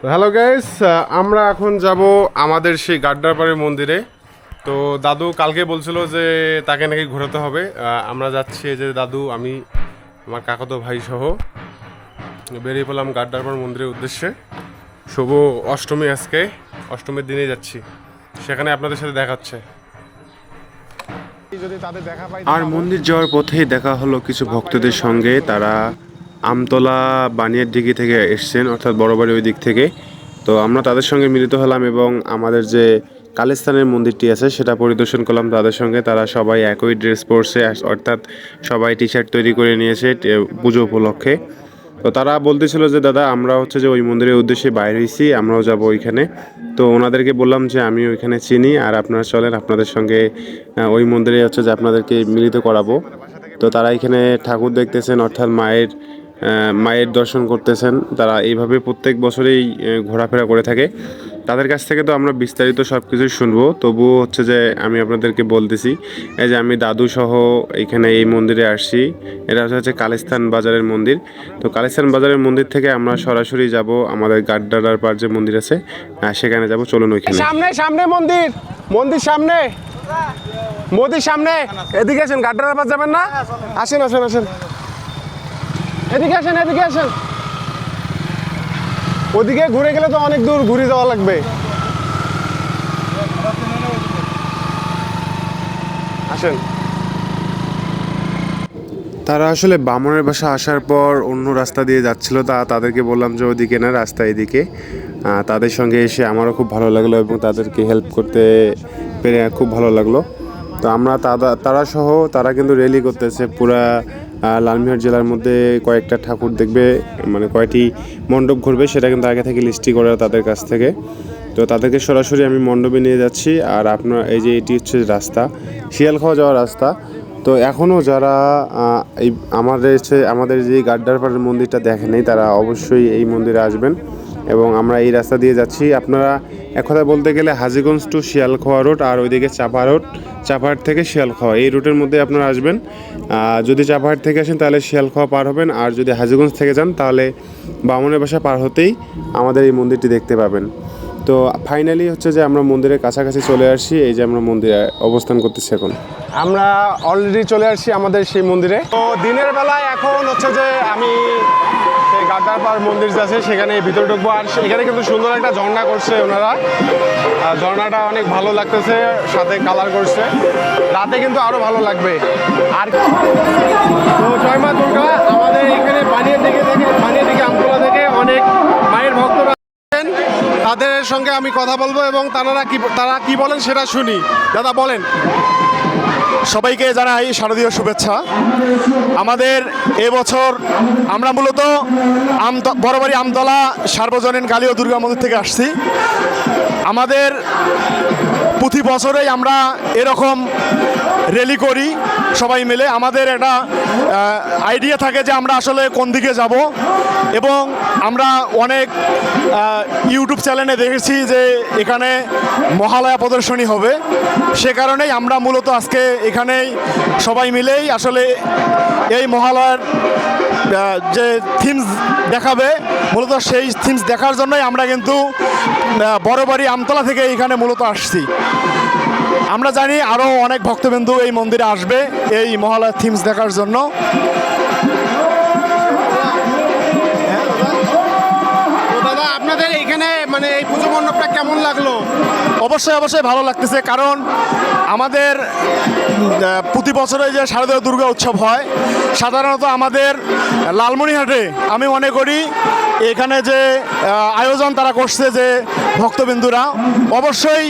তো hello guys আমরা এখন যাব আমাদের সেই গাড্ডারপাড়ের মন্দিরে। তো দাদু কালকে বলছিল যে তাকে নাকি ঘোরাতে হবে। আমরা যাচ্ছি যে দাদু আমি আমার কাকাতো ভাই সহ। বেরিয়ে পড়লাম গাড্ডারপাড় মন্দিরের উদ্দেশ্যে। শুভ অষ্টমী আজকে অষ্টমীর দিনে যাচ্ছি। সেখানে আপনাদের সাথে দেখাচ্ছে যদি তাদের দেখা পাই আর মন্দির যাওয়ার পথেই দেখা হলো কিছু ভক্তদের সঙ্গে। তারা আমতলা বানিয়ার দিঘি থেকে এসছেন, অর্থাৎ বড়বাড়ি ওই দিক থেকে। তো আমরা তাদের সঙ্গে মিলিত হলাম এবং আমাদের যে কালিস্তানের মন্দিরটি আছে সেটা পরিদর্শন করলাম তাদের সঙ্গে। তারা সবাই একই ড্রেস পরছে অর্থাৎ সবাই টি শার্ট তৈরি করে নিয়েছে পুজো উপলক্ষে। তো তারা বলতেছিল যে, দাদা, আমরা হচ্ছে যে ওই মন্দিরের উদ্দেশ্যে বাইরে হয়েছি আমরাও যাব ওইখানে। তো ওনাদেরকে বললাম যে, আমি ওইখানে চিনি, আর আপনারা চলেন, আপনাদের সঙ্গে ওই মন্দিরে হচ্ছে যে আপনাদেরকে মিলিত করাবো। তো তারা এখানে ঠাকুর দেখতেছেন, অর্থাৎ মায়ের মায়ের দর্শন করতেছেন। তারা এইভাবে প্রত্যেক বছরেই ঘোরাফেরা করে থাকে। তাদের কাছ থেকে তো আমরা বিস্তারিত সব কিছুই শুনব। তবুও হচ্ছে যে আমি আপনাদেরকে বলতেছি, এই যে আমি দাদু সহ এখানে এই মন্দিরে আসছি। এটা হচ্ছে কালিস্তান বাজারের মন্দির। তো কালিস্তান বাজারের মন্দির থেকে আমরা সরাসরি যাব আমাদের গাড্ডাডার পার যে মন্দির আছে সেখানে যাব। চলুন ওইখানে। সামনে সামনে মন্দির। মন্দির সামনে। মোদির সামনে। এদিকে আসেন গাড্ডার পাশ যাবেন না? আসেন আসেন আসেন। এদিকে আসেন এদিকে আসেন। ওদিকে ঘুরে গেলে তো অনেক দূর ঘুরে যাওয়া লাগবে। আসেন। তারা আসলে বামনের বাসা আসার পর অন্য রাস্তা দিয়ে যাচ্ছিল। তা তাদেরকে বললাম যে ওদিকে না, রাস্তা এদিকে। তাদের সঙ্গে এসে আমারও খুব ভালো লাগল এবং তাদেরকে হেল্প করতে পেরে খুব ভালো লাগল। তো আমরা তারা সহ তারা কিন্তু র্যালি করতেছে পুরা আহ, লালমিহাট জেলার মধ্যে কয়েকটা ঠাকুর দেখবে মানে কয়টি মণ্ডপ ঘুরবে সেটা কিন্তু আগে থেকে লিস্টি করে তাদের কাছ থেকে। তো তাদেরকে সরাসরি আমি মণ্ডপে নিয়ে যাচ্ছি আর আপনার এই যে এটি হচ্ছে রাস্তা শিয়ালখাওয়া যাওয়ার রাস্তা। তো এখনও যারা এই আমাদের হচ্ছে আমাদের যে গাড্ডারপাড়ের মন্দিরটা দেখেনি তারা অবশ্যই এই মন্দিরে আসবেন। এবং আমরা এই রাস্তা দিয়ে যাচ্ছি। আপনারা এক কথা বলতে গেলে হাজিগঞ্জ টু শিয়ালখোয়া রোড আর ওইদিকে চাপা রোড চাপাহাট থেকে শিয়ালখোয়া। এই রুটের মধ্যে আপনারা আসবেন। যদি চাপাহাট থেকে আসেন তাহলে শিয়ালখোয়া পার হবেন আর যদি হাজিগঞ্জ থেকে যান তাহলে বামনের বাসা পার হতেই আমাদের এই মন্দিরটি দেখতে পাবেন। তো ফাইনালি হচ্ছে যে আমরা মন্দিরের কাছাকাছি চলে আসছি, এই যে আমরা মন্দিরে অবস্থান করতেছি এখন। আমরা অলরেডি চলে আসছি আমাদের সেই মন্দিরে। তো দিনের বেলায় এখন হচ্ছে যে আমি সেই গাড্ডারপাড় মন্দির আছে, সেখানে ভিতরে ঢুকবো। আর সেখানে কিন্তু সুন্দর একটা ঝর্ণা করছে ওনারা। ঝর্ণাটা অনেক ভালো লাগতেছে, সাথে কালার করছে। রাতে কিন্তু আরও ভালো লাগবে। আর তো জয় দুর্গা, আমাদের এখানে বানিয়ে দিকে থেকে বানিয়ে দিকে আমতলা থেকে অনেক মায়ের ভক্তরা তাদের সঙ্গে আমি কথা বলব এবং তারা কি তারা কি বলেন সেটা শুনি। দাদা, বলেন। সবাইকে জানাই শারদীয় শুভেচ্ছা। আমাদের এবছর আমরা মূলত আম বড়বাড়ি আমতলা, সার্বজনীন কালী ও দুর্গা মন্দির থেকে আসছি। আমাদের প্রতি বছরেই আমরা এরকম র্যালি করি, সবাই মিলে। আমাদের একটা আইডিয়া থাকে যে আমরা আসলে কোন দিকে যাব। এবং আমরা অনেক ইউটিউব চ্যানেলে দেখেছি যে এখানে মহালয়া প্রদর্শনী হবে। সে কারণেই আমরা মূলত আজকে এখানেই সবাই মিলেই আসলে এই মহালয়ার যে থিমস দেখাবে, মূলত সেই থিমস দেখার জন্যই আমরা কিন্তু বড় বাড়ি আমতলা থেকে এখানে মূলত আসছি। আমরা জানি আরও অনেক ভক্তবিন্দু এই মন্দিরে আসবে, এই মহালয়ার থিমস দেখার জন্য। আপনাদের এখানে মানে এই পুজো মণ্ডপটা কেমন লাগল? অবশ্যই অবশ্যই ভালো লাগতেছে কারণ আমাদের প্রতি বছরে যে শারদীয় দুর্গা উৎসব হয় সাধারণত আমাদের লালমনিহাটে আমি মনে করি এখানে যে আয়োজন তারা করছে যে ভক্তবিন্দুরা অবশ্যই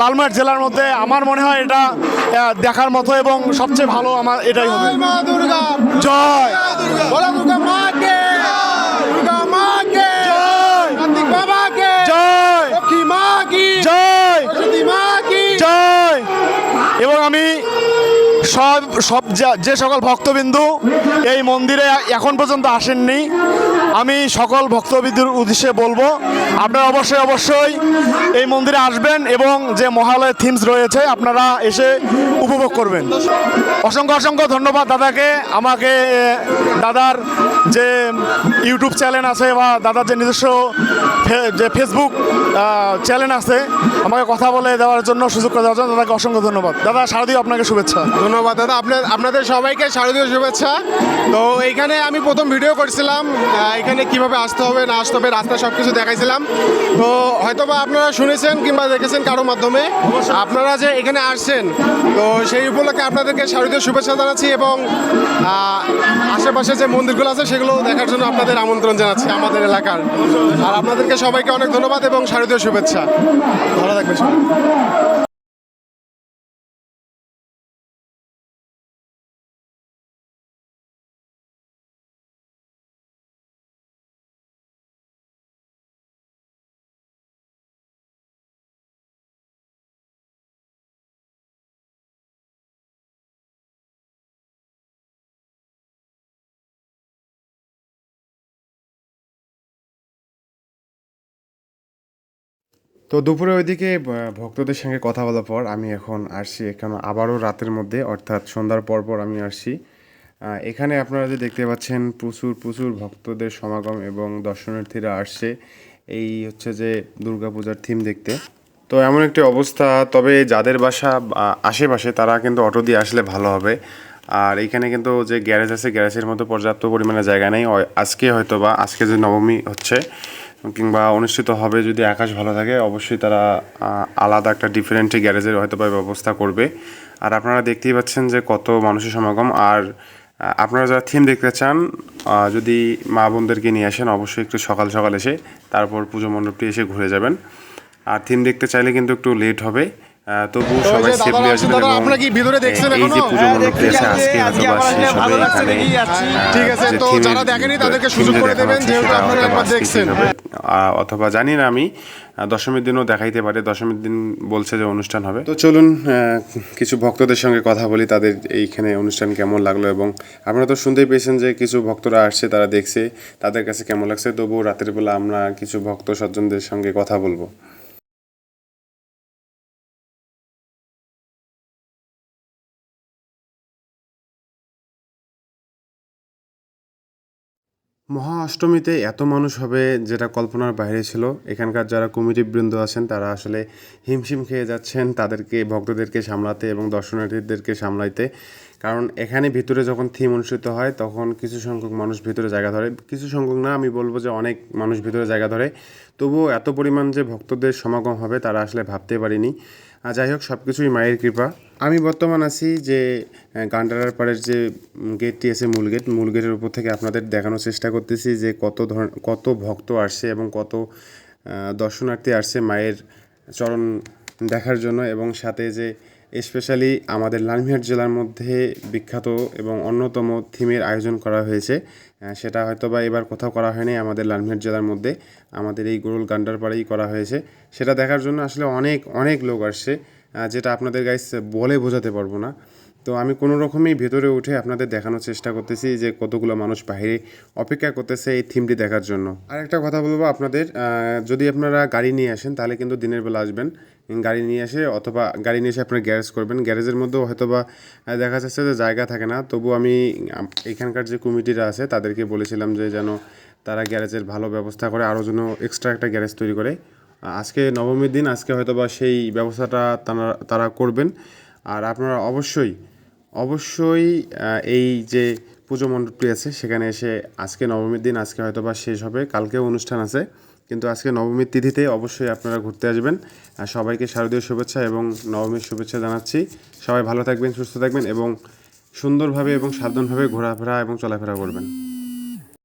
লালমনিরহাট জেলার মধ্যে আমার মনে হয় এটা দেখার মতো এবং সবচেয়ে ভালো আমার এটাই হবে। জয় এবং আমি সব সব যা- সকল ভক্তবিন্দু এই মন্দিরে এখন পর্যন্ত আসেননি, আমি সকল ভক্তবিন্দুর উদ্দেশ্যে বলব, আপনারা অবশ্যই অবশ্যই এই মন্দিরে আসবেন এবং যে মহালয়ের থিমস রয়েছে, আপনারা এসে উপভোগ করবেন। অসংখ্য অসংখ্য ধন্যবাদ দাদাকে, আমাকে দাদার যে ইউটিউব চ্যানেল আছে বা দাদার যে নিজস্ব যে ফেসবুক চ্যানেল আছে আমাকে কথা বলে দেওয়ার জন্য সুযোগ করে দেওয়ার জন্য দাদাকে অসংখ্য ধন্যবাদ। দাদা শারদীয় আপনাকে শুভেচ্ছা। ধন্যবাদ দাদা। আপনার আপনাদের সবাইকে শারদীয় শুভেচ্ছা। তো এইখানে আমি প্রথম ভিডিও করছিলাম এখানে কীভাবে আসতে হবে না আসতে হবে রাস্তা সব কিছু দেখাইছিলাম। তো হয়তো বা আপনারা শুনেছেন কিংবা দেখেছেন কারও মাধ্যমে আপনারা যে এখানে আসছেন তো সেই উপলক্ষে আপনাদেরকে শারদীয় শুভেচ্ছা জানাচ্ছি এবং আশেপাশে যে মন্দিরগুলো আছে সেগুলো দেখার জন্য আপনাদের আমন্ত্রণ জানাচ্ছি আমাদের এলাকার। আর আপনাদেরকে সবাইকে অনেক ধন্যবাদ এবং শারদীয় শুভেচ্ছা। ভালো থাকবেন তো দুপুরে ওইদিকে ভক্তদের সঙ্গে কথা বলার পর আমি এখন আসছি এখানে আবারও রাতের মধ্যে, অর্থাৎ সন্ধ্যার পর পর আমি আসছি। এখানে আপনারা যে দেখতে পাচ্ছেন, প্রচুর প্রচুর ভক্তদের সমাগম এবং দর্শনার্থীরা আসছে। এই হচ্ছে যে দুর্গাপূজার থিম দেখতে। তো এমন একটি অবস্থা, তবে যাদের বাসা আশেপাশে তারা কিন্তু অটো দিয়ে আসলে ভালো হবে। আর এখানে কিন্তু যে গ্যারেজ আছে, গ্যারেজের মতো পর্যাপ্ত পরিমাণে জায়গা নেই। আজকে হয়তো বা আজকে যে নবমী হচ্ছে কিংবা অনুষ্ঠিত হবে যদি আকাশ ভালো থাকে, অবশ্যই তারা আলাদা একটা ডিফারেন্ট গ্যারেজের হয়তো বা ব্যবস্থা করবে। আর আপনারা দেখতেই পাচ্ছেন যে কত মানুষের সমাগম। আর আপনারা যারা থিম দেখতে চান যদি মা বোনদেরকে নিয়ে আসেন, অবশ্যই একটু সকাল সকাল এসে তারপর পুজো মণ্ডপটি এসে ঘুরে যাবেন। আর থিম দেখতে চাইলে কিন্তু একটু লেট হবে। তবুও সবাই সেফলি আসবেন এবং আপনারা কি ভিতরে দেখছেন এই যে পুজো মণ্ডপটি আছে আজকে হয়তো বা শেষ হবে এখানে ঠিক আছে, তো যারা দেখেনি তাদেরকে সুযোগ করে দেবেন, যেহেতু আপনারা একবার দেখছেন। অথবা জানি না আমি দশমীর দিনও দেখাইতে পারে দশমীর দিন বলছে যে অনুষ্ঠান হবে। তো চলুন আহ, কিছু ভক্তদের সঙ্গে কথা বলি তাদের এইখানে অনুষ্ঠান কেমন লাগল এবং আপনারা তো শুনতেই পেয়েছেন যে কিছু ভক্তরা আসছে তারা দেখছে তাদের কাছে কেমন লাগছে? তবুও রাতের বেলা আমরা কিছু ভক্ত সজ্জনদের সঙ্গে কথা বলব। মহা অষ্টমীতে এত মানুষ হবে যেটা কল্পনার বাইরে ছিল। এখানকার যারা কমিটিবৃন্দ আছেন, তারা আসলে হিমশিম খেয়ে যাচ্ছেন তাদেরকে, ভক্তদেরকে সামলাতে এবং দর্শনার্থীদেরকে সামলাইতে। কারণ এখানে ভিতরে যখন থিম অনুষ্ঠিত হয়, তখন কিছু সংখ্যক মানুষ ভিতরে জায়গা ধরে। কিছু সংখ্যক না, আমি বলব যে অনেক মানুষ ভিতরে জায়গা ধরে। তবুও এত পরিমাণ যে ভক্তদের সমাগম হবে তারা আসলে ভাবতে পারিনি। যাই হোক সব কিছুই মায়ের কৃপা। আমি বর্তমান আছি যে গান্ডারার পাড়ের যে গেটটি আছে মূল গেট, মূল গেটের উপর থেকে আপনাদের দেখানোর চেষ্টা করতেছি যে কত ধর কত ভক্ত আসছে এবং কত দর্শনার্থী আসছে মায়ের চরণ দেখার জন্য এবং সাথে যে স্পেশালি আমাদের লালমিহাট জেলার মধ্যে বিখ্যাত এবং অন্যতম থিমের আয়োজন করা হয়েছে। সেটা হয়তো বা এবার কোথাও করা হয়নি, আমাদের লালমিহাট জেলার মধ্যে। আমাদের এই গরুল গান্ডার পাড়েই করা হয়েছে। সেটা দেখার জন্য আসলে অনেক অনেক লোক আসছে যেটা আপনাদের গাইস বলে বোঝাতে পারব না। তো আমি কোনো রকমই ভেতরে উঠে আপনাদের দেখানোর চেষ্টা করতেছি যে কতগুলো মানুষ বাইরে অপেক্ষা করতেছে এই থিমটি দেখার জন্য। আর একটা কথা বলব আপনাদের যদি আপনারা গাড়ি নিয়ে আসেন তাহলে কিন্তু দিনের বেলা আসবেন। গাড়ি নিয়ে এসে অথবা গাড়ি নিয়ে এসে আপনারা গ্যারেজ করবেন। গ্যারেজের মধ্যেও হয়তো বা দেখা যাচ্ছে যে জায়গা থাকে না। তবু আমি এখানকার যে কমিটিরা আছে, তাদেরকে বলেছিলাম যে যেন তারা গ্যারেজের ভালো ব্যবস্থা করে আরও যেন এক্সট্রা একটা গ্যারেজ তৈরি করে। আজকে নবমীর দিন, আজকে হয়তো বা সেই ব্যবস্থাটা তারা তারা করবেন। আর আপনারা অবশ্যই অবশ্যই এই যে পুজো মণ্ডপটি আছে, সেখানে এসে আজকে নবমীর দিন, আজকে হয়তো বা শেষ হবে। কালকেও অনুষ্ঠান আছে। কিন্তু আজকে নবমীর তিথিতে অবশ্যই আপনারা ঘুরতে আসবেন। আর সবাইকে শারদীয় শুভেচ্ছা এবং নবমীর শুভেচ্ছা জানাচ্ছি। সবাই ভালো থাকবেন, সুস্থ থাকবেন এবং সুন্দরভাবে এবং সাধারণভাবে ঘোরাফেরা এবং চলাফেরা করবেন।